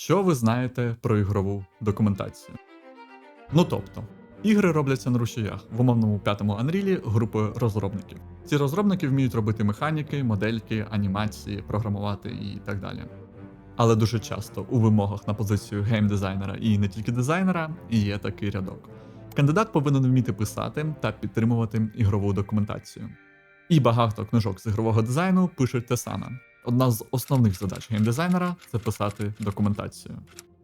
Що ви знаєте про ігрову документацію? Ну тобто, ігри робляться на рушіях в умовному п'ятому Unreal групою розробників. Ці розробники вміють робити механіки, модельки, анімації, програмувати і так далі. Але дуже часто у вимогах на позицію геймдизайнера і не тільки дизайнера є такий рядок. Кандидат повинен вміти писати та підтримувати ігрову документацію. І багато книжок з ігрового дизайну пишуть те саме. Одна з основних задач геймдизайнера це писати документацію.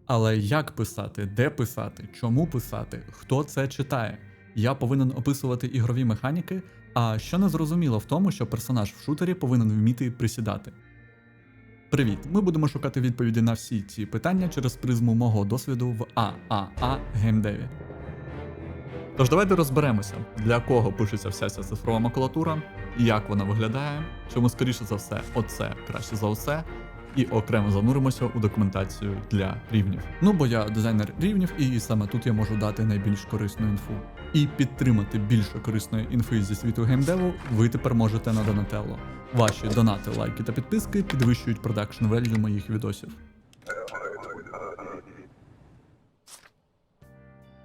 Але як писати, де писати, чому писати, хто це читає? Я повинен описувати ігрові механіки, а що не зрозуміло в тому, що персонаж в шутері повинен вміти присідати. Привіт! Ми будемо шукати відповіді на всі ці питання через призму мого досвіду в ААА геймдеві. Тож давайте розберемося, для кого пишеться вся ця цифрова макулатура, як вона виглядає, чому скоріше за все оце краще за оце, і окремо зануримося у документацію для рівнів. Ну бо я дизайнер рівнів, і саме тут я можу дати найбільш корисну інфу. І підтримати більше корисної інфи зі світу геймдеву ви тепер можете на Donatello. Ваші донати, лайки та підписки підвищують продакшн велю моїх відосів.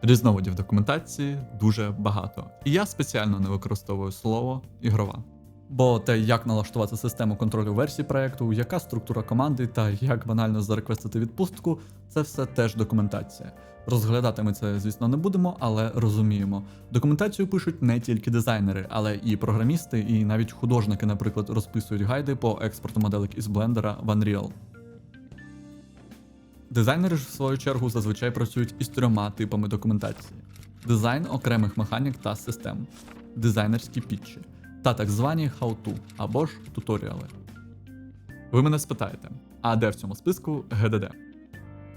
Різновидів документації дуже багато, і я спеціально не використовую слово ігрова. Бо те, як налаштувати систему контролю версій проекту, яка структура команди та як банально зареквестити відпустку, це все теж документація. Розглядати ми це, звісно, не будемо, але розуміємо. Документацію пишуть не тільки дизайнери, але і програмісти, і навіть художники, наприклад, розписують гайди по експорту моделек із блендера в Unreal. Дизайнери ж в свою чергу зазвичай працюють із трьома типами документації: дизайн окремих механік та систем, дизайнерські пітчі та так звані how-to або ж туторіали. Ви мене спитаєте, а де в цьому списку GDD?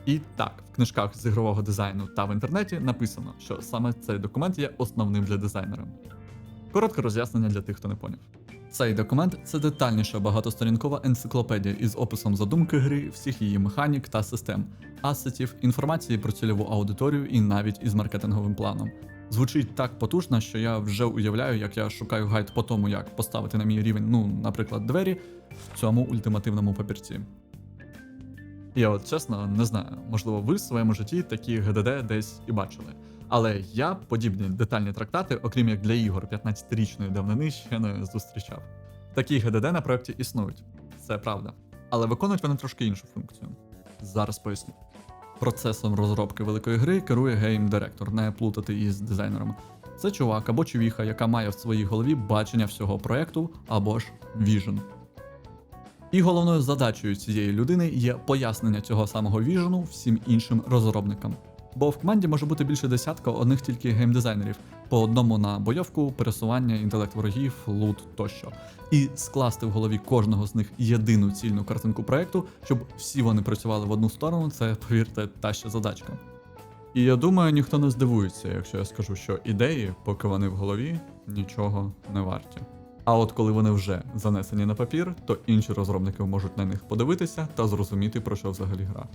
І так, в книжках з ігрового дизайну та в інтернеті написано, що саме цей документ є основним для дизайнера. Коротке роз'яснення для тих, хто не поняв. Цей документ це детальніша багатосторінкова енциклопедія із описом задумки гри, всіх її механік та систем, асетів, інформації про цільову аудиторію і навіть із маркетинговим планом. Звучить так потужно, що я вже уявляю, як я шукаю гайд по тому, як поставити на мій рівень, ну, наприклад, двері в цьому ультимативному папірці. Я от чесно не знаю, можливо, ви в своєму житті такі ГДД десь і бачили. Але я подібні детальні трактати, окрім як для ігор 15-річної давнини, ще не зустрічав. Такі ГДД на проєкті існують, це правда. Але виконують вони трошки іншу функцію. Зараз поясню. Процесом розробки великої гри керує гейм-директор, не плутати із дизайнером. Це чувак або човіха, яка має в своїй голові бачення всього проєкту або ж віжен. І головною задачею цієї людини є пояснення цього самого віжену всім іншим розробникам. Бо в команді може бути більше десятка одних тільки геймдизайнерів, по одному на бойовку, пересування, інтелект ворогів, лут тощо. І скласти в голові кожного з них єдину цільну картинку проекту, щоб всі вони працювали в одну сторону, це, повірте, та ще задачка. І я думаю, ніхто не здивується, якщо я скажу, що ідеї, поки вони в голові, нічого не варті. А от коли вони вже занесені на папір, то інші розробники можуть на них подивитися та зрозуміти, про що взагалі гра.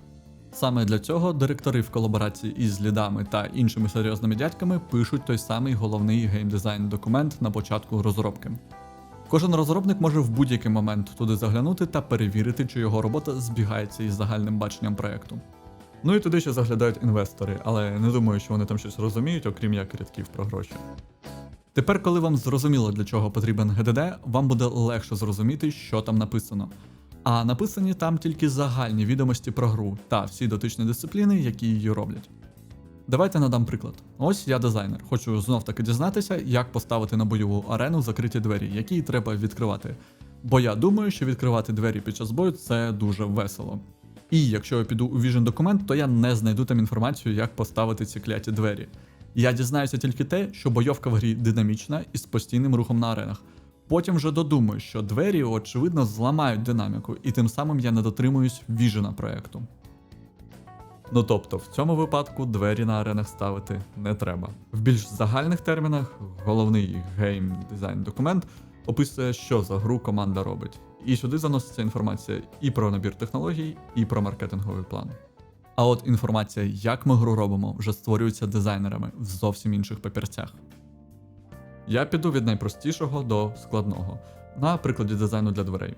Саме для цього директори в колаборації із лідами та іншими серйозними дядьками пишуть той самий головний геймдизайн документ на початку розробки. Кожен розробник може в будь-який момент туди заглянути та перевірити, чи його робота збігається із загальним баченням проекту. Ну і туди ще заглядають інвестори, але не думаю, що вони там щось розуміють, окрім як рядків про гроші. Тепер, коли вам зрозуміло, для чого потрібен ГДД, вам буде легше зрозуміти, що там написано. А написані там тільки загальні відомості про гру та всі дотичні дисципліни, які її роблять. Давайте надам приклад. Ось я дизайнер. Хочу знов таки дізнатися, як поставити на бойову арену закриті двері, які треба відкривати. Бо я думаю, що відкривати двері під час бою це дуже весело. І якщо я піду у Vision документ, то я не знайду там інформацію, як поставити ці кляті двері. Я дізнаюся тільки те, що бойовка в грі динамічна і з постійним рухом на аренах. Потім вже додумаю, що двері, очевидно, зламають динаміку, і тим самим я не дотримуюсь віжена проекту. Ну тобто, в цьому випадку двері на аренах ставити не треба. В більш загальних термінах головний гейм дизайн документ описує, що за гру команда робить. І сюди заноситься інформація і про набір технологій, і про маркетинговий план. А от інформація, як ми гру робимо, вже створюється дизайнерами в зовсім інших папірцях. Я піду від найпростішого до складного, на прикладі дизайну для дверей.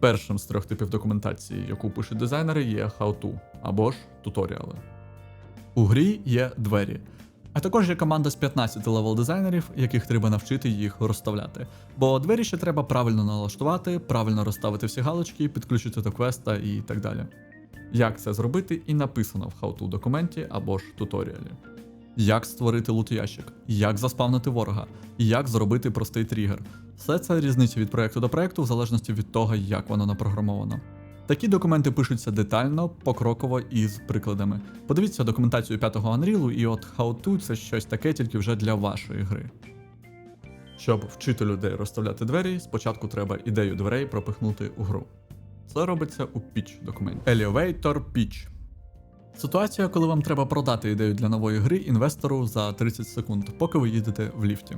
Першим з трьох типів документації, яку пишуть дизайнери, є how-to або ж туторіали. У грі є двері. А також є команда з 15 левел дизайнерів, яких треба навчити їх розставляти. Бо двері ще треба правильно налаштувати, правильно розставити всі галочки, підключити до квеста і так далі. Як це зробити, і написано в how-to документі або ж туторіалі. Як створити лут-ящик, як заспавнити ворога, як зробити простий тригер. Все це різниця від проекту до проекту в залежності від того, як воно напрограмовано. Такі документи пишуться детально, покроково і з прикладами. Подивіться документацію 5-го Unreal, і от How To це щось таке тільки вже для вашої гри. Щоб вчити людей розставляти двері, спочатку треба ідею дверей пропихнути у гру. Це робиться у Pitch документі. Elevator Pitch. Ситуація, коли вам треба продати ідею для нової гри інвестору за 30 секунд, поки ви їдете в ліфті.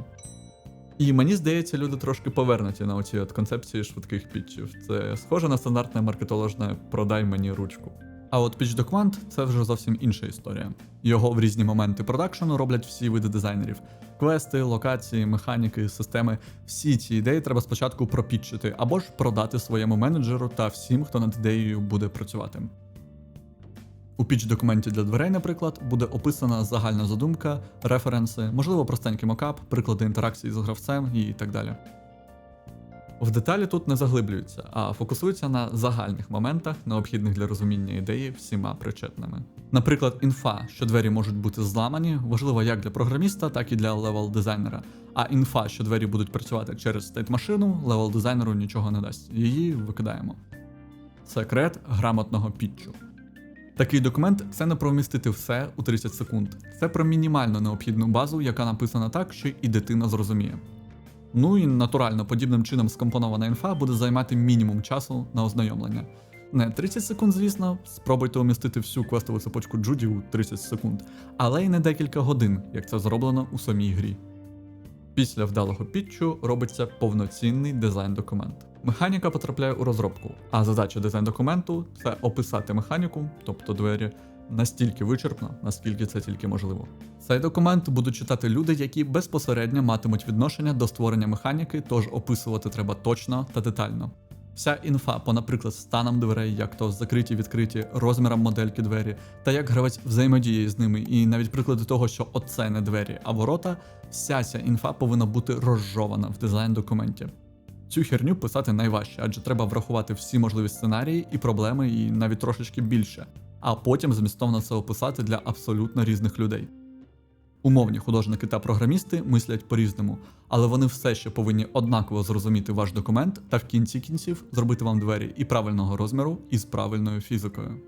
І мені здається, люди трошки повернуті на оці от концепції швидких пітчів. Це схоже на стандартне маркетоложне продай мені ручку. А от піч документ це вже зовсім інша історія. Його в різні моменти продакшену роблять всі види дизайнерів: квести, локації, механіки, системи. Всі ці ідеї треба спочатку пропітчити або ж продати своєму менеджеру та всім, хто над ідеєю буде працювати. У піч документі для дверей, наприклад, буде описана загальна задумка, референси, можливо, простенький мокап, приклади інтеракції з гравцем і так далі. В деталі тут не заглиблюються, а фокусуються на загальних моментах, необхідних для розуміння ідеї всіма причетними. Наприклад, інфа, що двері можуть бути зламані, важлива як для програміста, так і для левел дизайнера. А інфа, що двері будуть працювати через стейт-машину, левел дизайнеру нічого не дасть. Її викидаємо. Секрет грамотного пітчу. Такий документ це не про вмістити все у 30 секунд. Це про мінімально необхідну базу, яка написана так, що і дитина зрозуміє. Ну і натурально, подібним чином скомпонована інфа буде займати мінімум часу на ознайомлення. Не 30 секунд, звісно, спробуйте умістити всю квестову цепочку Джуді у 30 секунд, але й не декілька годин, як це зроблено у самій грі. Після вдалого пітчу робиться повноцінний дизайн-документ. Механіка потрапляє у розробку, а задача дизайн-документу це описати механіку, тобто двері, настільки вичерпно, наскільки це тільки можливо. Цей документ будуть читати люди, які безпосередньо матимуть відношення до створення механіки, тож описувати треба точно та детально. Вся інфа по, наприклад, станам дверей, як то закриті, відкриті, розмірам модельки двері, та як гравець взаємодіє з ними, і навіть приклади того, що оце не двері, а ворота, вся ця інфа повинна бути розжована в дизайн-документі. Цю херню писати найважче, адже треба врахувати всі можливі сценарії і проблеми, і навіть трошечки більше, а потім змістовно це описати для абсолютно різних людей. Умовні художники та програмісти мислять по-різному, але вони все ще повинні однаково зрозуміти ваш документ та в кінці кінців зробити вам двері і правильного розміру, і з правильною фізикою.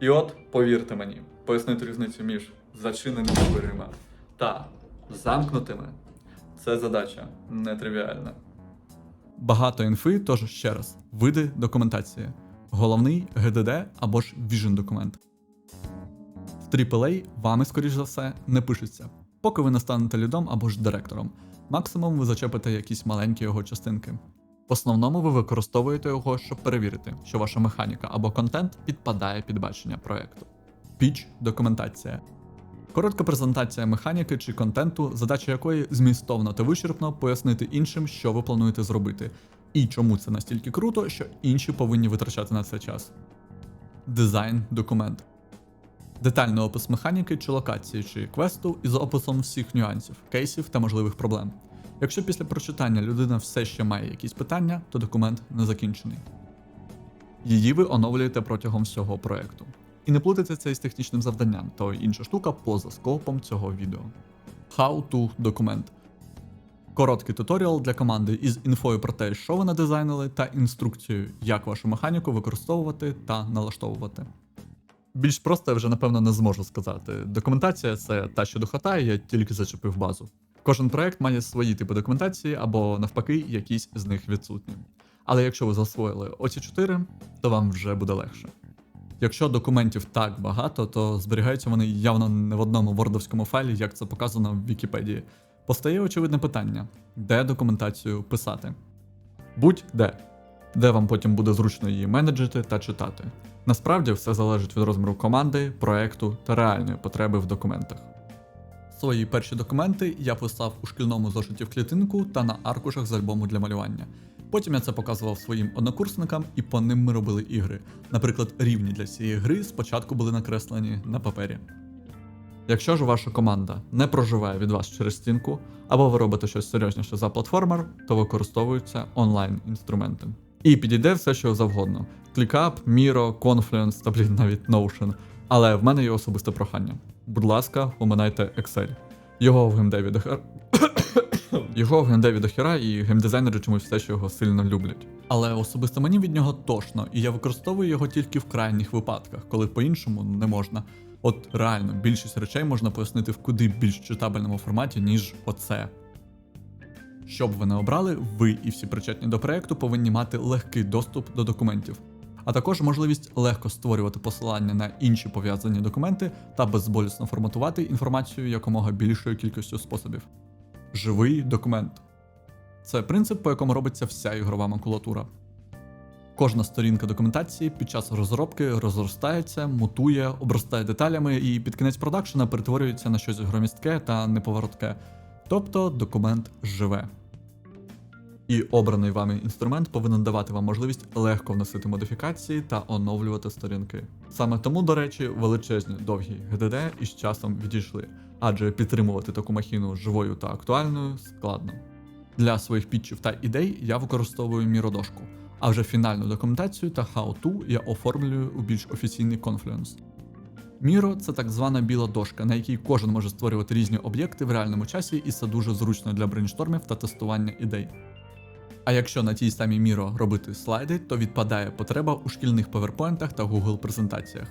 І от, повірте мені, пояснити різницю між зачиненими дверима та замкнутими це задача нетривіальна. Багато інфи, тож ще раз, види документації. Головний GDD або ж Vision документ. В AAA вами, скоріш за все, не пишеться, поки ви не станете лідом або ж директором. Максимум ви зачепите якісь маленькі його частинки. В основному ви використовуєте його, щоб перевірити, що ваша механіка або контент підпадає під бачення проєкту. Піч документація. Коротка презентація механіки чи контенту, задача якої змістовно та вичерпно пояснити іншим, що ви плануєте зробити, і чому це настільки круто, що інші повинні витрачати на це час. Дизайн документ. Детальний опис механіки чи локації чи квесту із описом всіх нюансів, кейсів та можливих проблем. Якщо після прочитання людина все ще має якісь питання, то документ не закінчений. Її ви оновлюєте протягом всього проекту. І не плутайте це із технічним завданням, то інша штука поза скопом цього відео. How to документ. Короткий туторіал для команди із інфою про те, що ви надизайнили, та інструкцією, як вашу механіку використовувати та налаштовувати. Більш просто я вже напевно не зможу сказати. Документація це та, що дохотає, я тільки зачепив базу. Кожен проект має свої типи документації або навпаки, якісь з них відсутні. Але якщо ви засвоїли оці чотири, то вам вже буде легше. Якщо документів так багато, то зберігаються вони явно не в одному вордовському файлі, як це показано в Вікіпедії. Постає очевидне питання: де документацію писати? Будь-де, де вам потім буде зручно її менеджити та читати. Насправді все залежить від розміру команди, проекту та реальної потреби в документах. Свої перші документи я писав у шкільному зошиті в клітинку та на аркушах з альбому для малювання. Потім я це показував своїм однокурсникам, і по ним ми робили ігри. Наприклад, рівні для цієї гри спочатку були накреслені на папері. Якщо ж ваша команда не проживає від вас через стінку, або ви робите щось серйозніше за платформер, то використовуються онлайн-інструменти. І підійде все, що завгодно: ClickUp, Miro, Confluence та блін, навіть Notion. Але в мене є особисте прохання. Будь ласка, оминайте Excel. Його в геймдеві. Його в дохера і геймдизайнери чомусь все ще його сильно люблять. Але особисто мені від нього тошно, і я використовую його тільки в крайніх випадках, коли по-іншому не можна. От реально, більшість речей можна пояснити в куди більш читабельному форматі, ніж оце. Щоб ви не обрали, ви і всі причетні до проекту повинні мати легкий доступ до документів, а також можливість легко створювати посилання на інші пов'язані документи та безболісно форматувати інформацію якомога більшою кількістю способів. Живий документ це принцип, по якому робиться вся ігрова макулатура. Кожна сторінка документації під час розробки розростається, мутує, обростає деталями і під кінець продакшена перетворюється на щось громістке та неповоротке. Тобто документ живе. І обраний вами інструмент повинен давати вам можливість легко вносити модифікації та оновлювати сторінки. Саме тому, до речі, величезні довгі GDD із часом відійшли, адже підтримувати таку махіну живою та актуальною складно. Для своїх підчів та ідей я використовую міродошку, а вже фінальну документацію та how-to я оформлюю у більш офіційний Confluence. Міро це так звана біла дошка, на якій кожен може створювати різні об'єкти в реальному часі, і це дуже зручно для брейнштормів та тестування ідей. А якщо на тій самій Міро робити слайди, то відпадає потреба у шкільних паверпойнтах та Google презентаціях.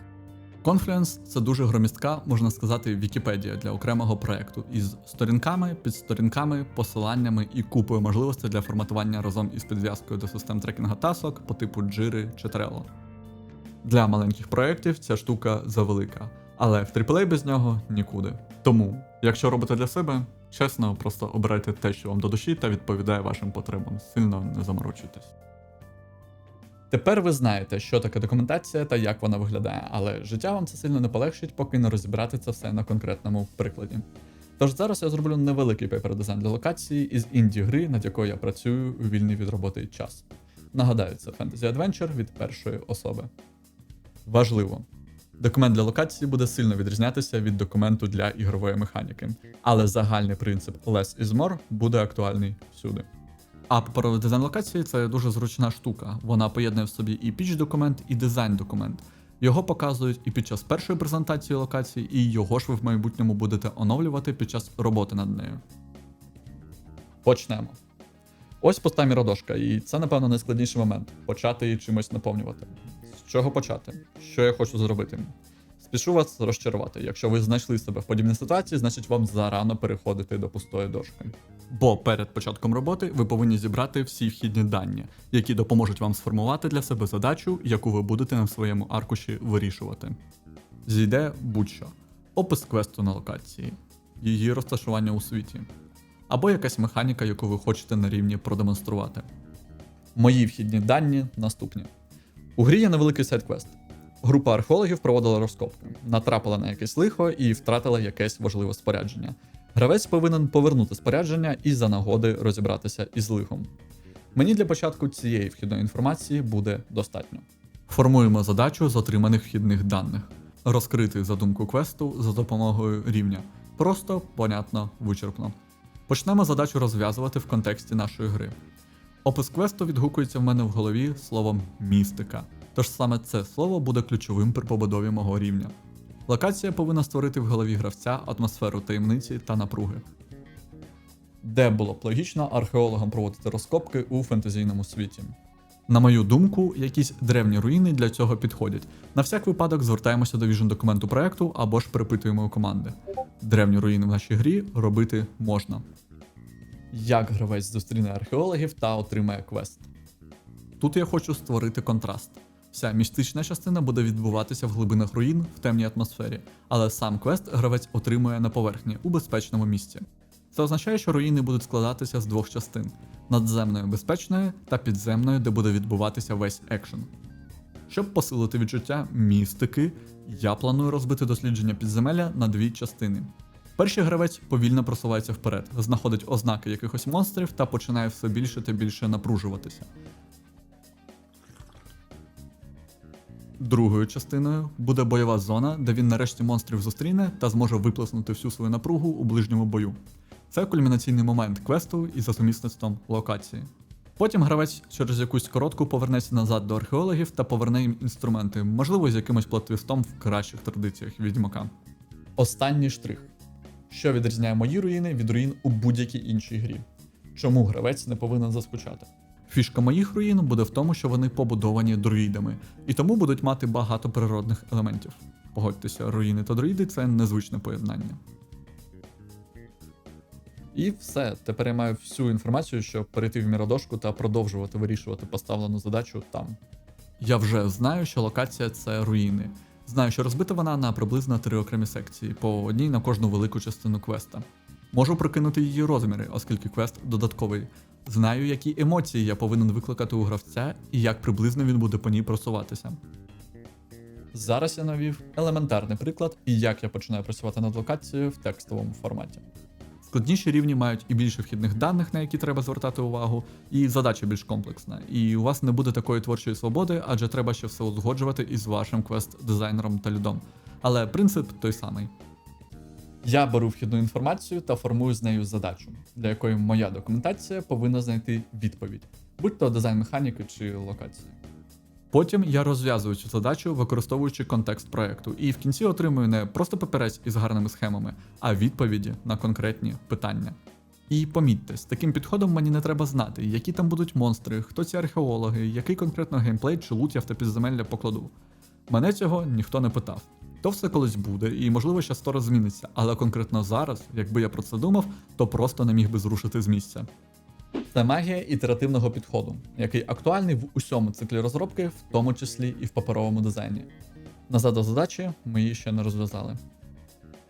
Confluence – це дуже громістка, можна сказати, Вікіпедія для окремого проекту із сторінками, підсторінками, посиланнями і купою можливостей для форматування разом із підв'язкою до систем трекінга тасок по типу Jira чи Trello. Для маленьких проєктів ця штука завелика, але в AAA без нього нікуди. Тому, якщо робите для себе, чесно, просто обирайте те, що вам до душі та відповідає вашим потребам. Сильно не заморочуйтесь. Тепер ви знаєте, що таке документація та як вона виглядає, але життя вам це сильно не полегшить, поки не розібрати це все на конкретному прикладі. Тож зараз я зроблю невеликий пейпер-дизайн для локації із інді-гри, над якою я працюю у вільний від роботи час. Нагадаю, це Fantasy Adventure від першої особи. Важливо. Документ для локації буде сильно відрізнятися від документу для ігрової механіки, але загальний принцип less is more буде актуальний всюди. А паперовий дизайн локації це дуже зручна штука. Вона поєднує в собі і піч документ, і дизайн документ. Його показують і під час першої презентації локації, і його ж ви в майбутньому будете оновлювати під час роботи над нею. Почнемо. Ось пуста міродошка, і це, напевно, найскладніший момент почати її чимось наповнювати. З чого почати? Що я хочу зробити? Спішу вас розчарувати. Якщо ви знайшли себе в подібній ситуації, значить вам зарано переходити до пустої дошки. Бо перед початком роботи ви повинні зібрати всі вхідні дані, які допоможуть вам сформувати для себе задачу, яку ви будете на своєму аркуші вирішувати. Зійде будь-що: опис квесту на локації, її розташування у світі, або якась механіка, яку ви хочете на рівні продемонструвати. Мої вхідні дані наступні. У грі є невеликий сайт-квест. Група археологів проводила розкопки, натрапила на якесь лихо і втратила якесь важливе спорядження. Гравець повинен повернути спорядження і за нагоди розібратися із лихом. Мені для початку цієї вхідної інформації буде достатньо. Формуємо задачу з отриманих вхідних даних, розкрити задумку квесту за допомогою рівня. Просто, понятно, вичерпно. Почнемо задачу розв'язувати в контексті нашої гри. Опис квесту відгукується в мене в голові словом містика. Тож саме це слово буде ключовим при побудові мого рівня. Локація повинна створити в голові гравця атмосферу таємниці та напруги. Де було б логічно археологам проводити розкопки у фентезійному світі. На мою думку, якісь древні руїни для цього підходять. На всяк випадок звертаємося до віжн документу проекту або ж перепитуємо у команди. Древні руїни в нашій грі робити можна. Як гравець зустріне археологів та отримає квест. Тут я хочу створити контраст. Вся містична частина буде відбуватися в глибинах руїн в темній атмосфері, але сам квест гравець отримує на поверхні у безпечному місці. Це означає, що руїни будуть складатися з двох частин: надземної безпечної та підземної, де буде відбуватися весь екшен. Щоб посилити відчуття містики, я планую розбити дослідження підземелля на дві частини. Перший гравець повільно просувається вперед, знаходить ознаки якихось монстрів та починає все більше та більше напружуватися. Другою частиною буде бойова зона, де він нарешті монстрів зустріне та зможе виплеснути всю свою напругу у ближньому бою. Це кульмінаційний момент квесту і за сумісництвом локації. Потім гравець через якусь коротку повернеться назад до археологів та поверне їм інструменти, можливо, з якимось платвістом в кращих традиціях відьмака. Останній штрих. Що відрізняє мої руїни від руїн у будь-якій іншій грі? Чому гравець не повинен заскучати? Фішка моїх руїн буде в тому, що вони побудовані друїдами, і тому будуть мати багато природних елементів. Погодьтеся, руїни та друїди це незвичне поєднання. І все, тепер я маю всю інформацію, щоб перейти в міродошку та продовжувати вирішувати поставлену задачу там. Я вже знаю, що локація це руїни. Знаю, що розбита вона на приблизно три окремі секції, по одній на кожну велику частину квеста. Можу прокинути її розміри, оскільки квест додатковий. Знаю, які емоції я повинен викликати у гравця і як приблизно він буде по ній просуватися. Зараз я навів елементарний приклад і як я починаю працювати над локацією в текстовому форматі. Складніші рівні мають і більше вхідних даних, на які треба звертати увагу, і задача більш комплексна. І у вас не буде такої творчої свободи, адже треба ще все узгоджувати із вашим квест-дизайнером та людом. Але принцип той самий. Я беру вхідну інформацію та формую з нею задачу, для якої моя документація повинна знайти відповідь, будь то дизайн механіки чи локації. Потім я розв'язую цю задачу, використовуючи контекст проекту, і в кінці отримую не просто папірець із гарними схемами, а відповіді на конкретні питання. І помітьте, з таким підходом мені не треба знати, які там будуть монстри, хто ці археологи, який конкретно геймплей чи лут я в те підземелля покладу. Мене цього ніхто не питав. То все колись буде, і можливо ще сто раз зміниться, але конкретно зараз, якби я про це думав, то просто не міг би зрушити з місця. Це магія ітеративного підходу, який актуальний в усьому циклі розробки, в тому числі і в паперовому дизайні. Назад до задачі ми її ще не розв'язали.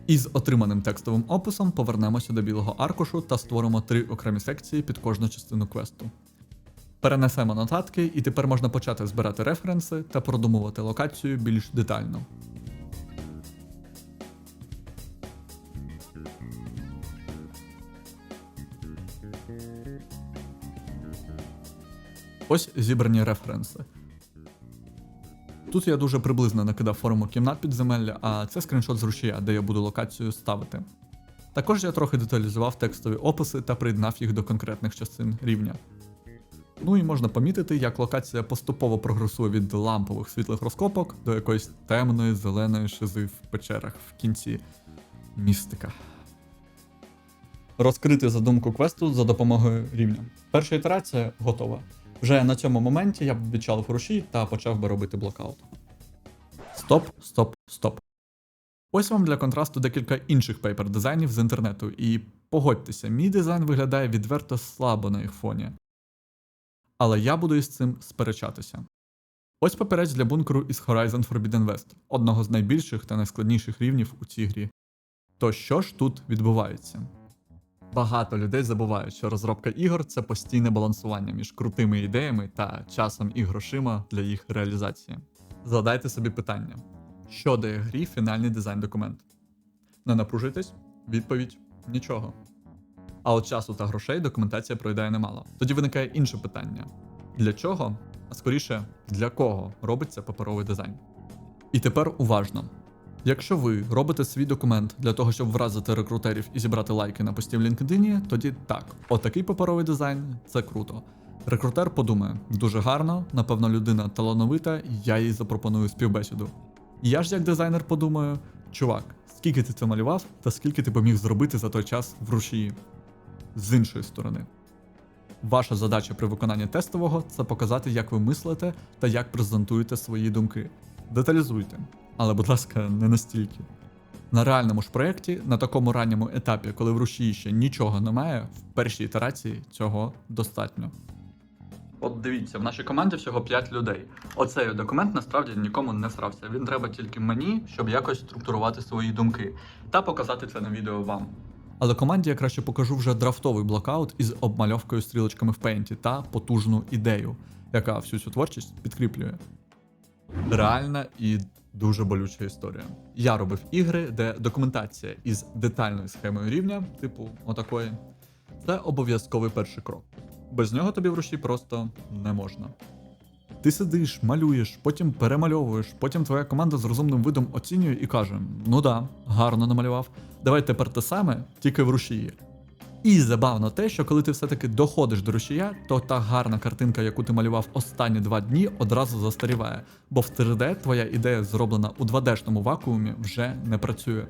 Із отриманим текстовим описом повернемося до білого аркушу та створимо три окремі секції під кожну частину квесту. Перенесемо нотатки, і тепер можна почати збирати референси та продумувати локацію більш детально. Ось зібрані референси. Тут я дуже приблизно накидав форму кімнат підземелля, а це скріншот з рушія, де я буду локацію ставити. Також я трохи деталізував текстові описи та приєднав їх до конкретних частин рівня. Ну і можна помітити, як локація поступово прогресує від лампових світлих розкопок до якоїсь темної зеленої шизи в печерах в кінці містика. Розкрити задумку квесту за допомогою рівня. Перша ітерація готова. Вже на цьому моменті я б відчалив рушій та почав би робити блокаут. Стоп, стоп, стоп. Ось вам для контрасту декілька інших пейпер дизайнів з інтернету, і погодьтеся, мій дизайн виглядає відверто слабо на їх фоні. Але я буду із цим сперечатися. Ось папірець для бункеру із Horizon Forbidden West, одного з найбільших та найскладніших рівнів у цій грі. То що ж тут відбувається? Багато людей забувають, що розробка ігор це постійне балансування між крутими ідеями та часом і грошима для їх реалізації. Задайте собі питання: що дає грі фінальний дизайн документ? Не напружуйтесь? Відповідь нічого. А от часу та грошей документація проїдає немало. Тоді виникає інше питання: для чого, а скоріше, для кого робиться паперовий дизайн? І тепер уважно. Якщо ви робите свій документ для того, щоб вразити рекрутерів і зібрати лайки на пості в LinkedIn, тоді так, отакий паперовий дизайн це круто. Рекрутер подумає, дуже гарно, напевно, людина талановита, я їй запропоную співбесіду. Я ж як дизайнер подумаю, чувак, скільки ти це малював, та скільки ти поміг зробити за той час в рушії. З іншої сторони. Ваша задача при виконанні тестового це показати, як ви мислите та як презентуєте свої думки. Деталізуйте, але, будь ласка, не настільки. На реальному ж проєкті, на такому ранньому етапі, коли в рушії ще нічого немає, в першій ітерації цього достатньо. От дивіться, в нашій команді всього 5 людей. Оцей документ насправді нікому не срався. Він треба тільки мені, щоб якось структурувати свої думки та показати це на відео вам. Але команді я краще покажу вже драфтовий блокаут із обмальовкою стрілочками в пейнті та потужну ідею, яка всю цю творчість підкріплює. Реальна і дуже болюча історія. Я робив ігри, де документація із детальною схемою рівня, типу отакої, це обов'язковий перший крок. Без нього тобі в руші просто не можна. Ти сидиш, малюєш, потім перемальовуєш, потім твоя команда з розумним видом оцінює і каже: ну да, гарно намалював. Давай тепер те саме, тільки в рушії. І забавно те, що коли ти все-таки доходиш до рушія, то та гарна картинка, яку ти малював останні два дні, одразу застаріває, бо в 3D твоя ідея, зроблена у 2D-шному вакуумі, вже не працює.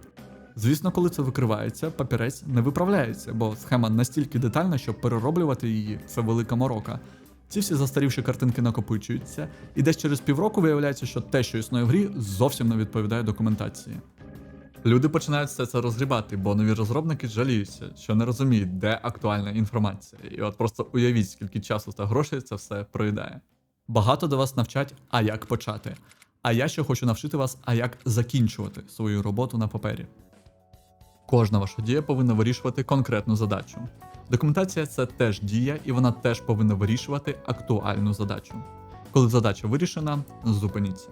Звісно, коли це викривається, папірець не виправляється, бо схема настільки детальна, що перероблювати її це велика морока. Ці всі застарівші картинки накопичуються, і десь через півроку виявляється, що те, що існує в грі, зовсім не відповідає документації. Люди починають все це розгрібати, бо нові розробники жаліються, що не розуміють, де актуальна інформація. І от просто уявіть, скільки часу та грошей це все проїдає. Багато до вас навчать, а як почати. А я ще хочу навчити вас, а як закінчувати свою роботу на папері. Кожна ваша дія повинна вирішувати конкретну задачу. Документація це теж дія, і вона теж повинна вирішувати актуальну задачу. Коли задача вирішена, зупиніться.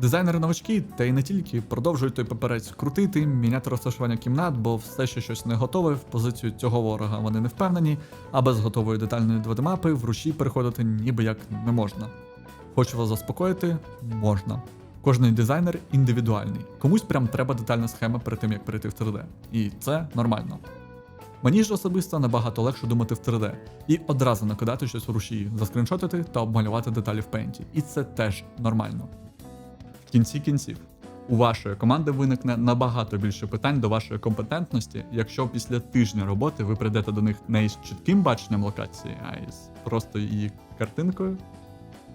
Дизайнери новачки, та й не тільки, продовжують той паперець крутити, міняти розташування кімнат, бо все ще щось не готове, в позицію цього ворога вони не впевнені, а без готової детальної 2D-мапи в руші переходити ніби як не можна. Хочу вас заспокоїти, можна. Кожний дизайнер індивідуальний. Комусь прям треба детальна схема перед тим, як перейти в 3D. І це нормально. Мені ж особисто набагато легше думати в 3D і одразу накидати щось в рушії, заскріншотити та обмалювати деталі в пейнті. І це теж нормально. В кінці кінців, у вашої команди виникне набагато більше питань до вашої компетентності, якщо після тижня роботи ви прийдете до них не із чітким баченням локації, а із просто її картинкою.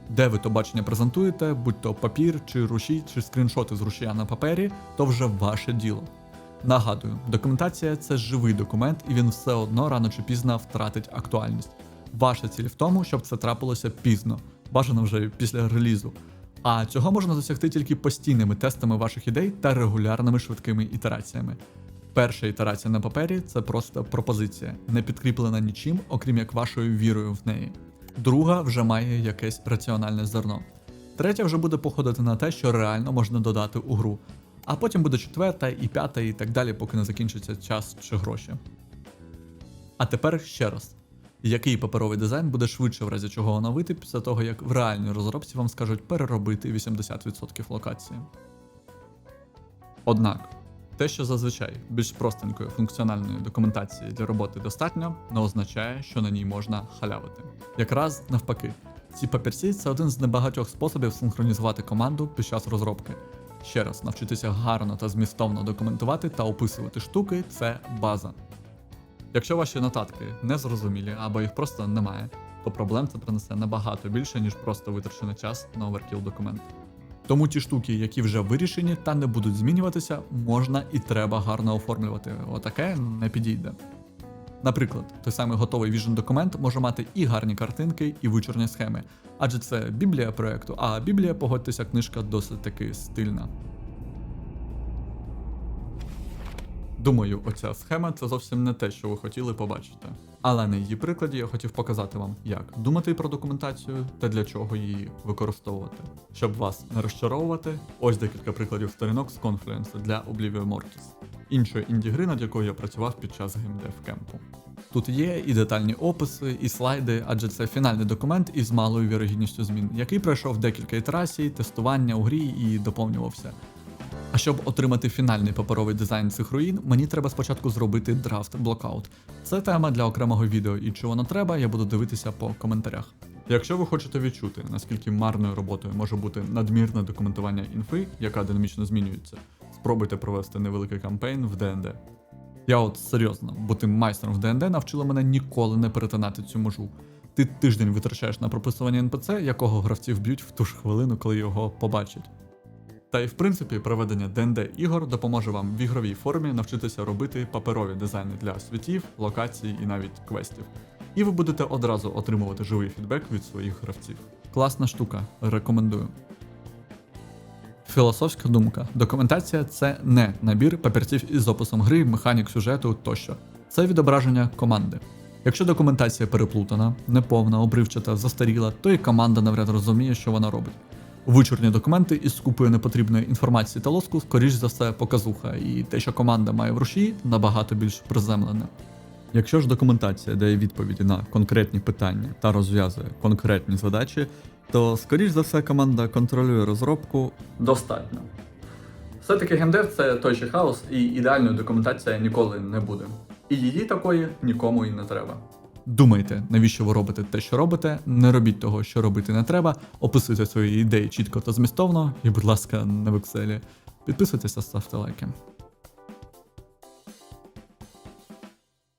Де ви то бачення презентуєте, будь то папір, чи рушій, чи скріншоти з рушія на папері, то вже ваше діло. Нагадую, документація це живий документ, і він все одно рано чи пізно втратить актуальність. Ваша ціль в тому, щоб це трапилося пізно, бажано вже після релізу. А цього можна досягти тільки постійними тестами ваших ідей та регулярними швидкими ітераціями. Перша ітерація на папері це просто пропозиція, не підкріплена нічим, окрім як вашою вірою в неї. Друга вже має якесь раціональне зерно. Третя вже буде походити на те, що реально можна додати у гру. А потім буде четверта і п'ята, і так далі, поки не закінчиться час чи гроші. А тепер ще раз. Який паперовий дизайн буде швидше в разі чого оновити після того, як в реальній розробці вам скажуть переробити 80% локації. Однак, те, що зазвичай більш простенької функціональної документації для роботи достатньо, не означає, що на ній можна халявити. Якраз навпаки, ці папірці це один з небагатьох способів синхронізувати команду під час розробки. Ще раз, навчитися гарно та змістовно документувати та описувати штуки це база. Якщо ваші нотатки не зрозумілі або їх просто немає, то проблем це принесе набагато більше, ніж просто витрачений час на оверкіл документ. Тому ті штуки, які вже вирішені та не будуть змінюватися, можна і треба гарно оформлювати. Отаке не підійде. Наприклад, той самий готовий Vision документ може мати і гарні картинки, і вичорні схеми, адже це біблія проекту, а біблія, погодьтеся, книжка досить таки стильна. Думаю, оця схема це зовсім не те, що ви хотіли побачити. Але на її прикладі я хотів показати вам, як думати про документацію та для чого її використовувати. Щоб вас не розчаровувати, ось декілька прикладів сторінок з Confluence для Oblivion Mortis, іншої інді-гри, над якою я працював під час геймдев кемпу. Тут є і детальні описи, і слайди, адже це фінальний документ із малою вірогідністю змін, який пройшов декілька ітерацій, тестування у грі і доповнювався. А щоб отримати фінальний паперовий дизайн цих руїн, мені треба спочатку зробити драфт блокаут. Це тема для окремого відео, і чи воно треба, я буду дивитися по коментарях. Якщо ви хочете відчути, наскільки марною роботою може бути надмірне документування інфи, яка динамічно змінюється, спробуйте провести невеликий кампейн в ДНД. Я от серйозно, бути майстром в ДНД навчило мене ніколи не перетинати цю межу. Ти тиждень витрачаєш на прописування НПЦ, якого гравці вб'ють в ту ж хвилину, коли його побачать. Та й в принципі проведення ДНД ігор допоможе вам в ігровій формі навчитися робити паперові дизайни для світів, локацій і навіть квестів. І ви будете одразу отримувати живий фідбек від своїх гравців. Класна штука, рекомендую. Філософська думка. Документація це не набір папірців із описом гри, механік сюжету тощо. Це відображення команди. Якщо документація переплутана, неповна, обривчата, застаріла, то і команда навряд розуміє, що вона робить. Вичорні документи із купою непотрібної інформації та лоску, скоріш за все, показуха, і те, що команда має в руші, набагато більш приземлене. Якщо ж документація дає відповіді на конкретні питання та розв'язує конкретні задачі, то скоріш за все команда контролює розробку достатньо. Все-таки геймдев це той же хаос, і ідеальної документація ніколи не буде. І її такої нікому і не треба. Думайте, навіщо ви робите те, що робите, не робіть того, що робити не треба, описуйте свої ідеї чітко та змістовно, і, будь ласка, не в Excel. Підписуйтесь та ставте лайки.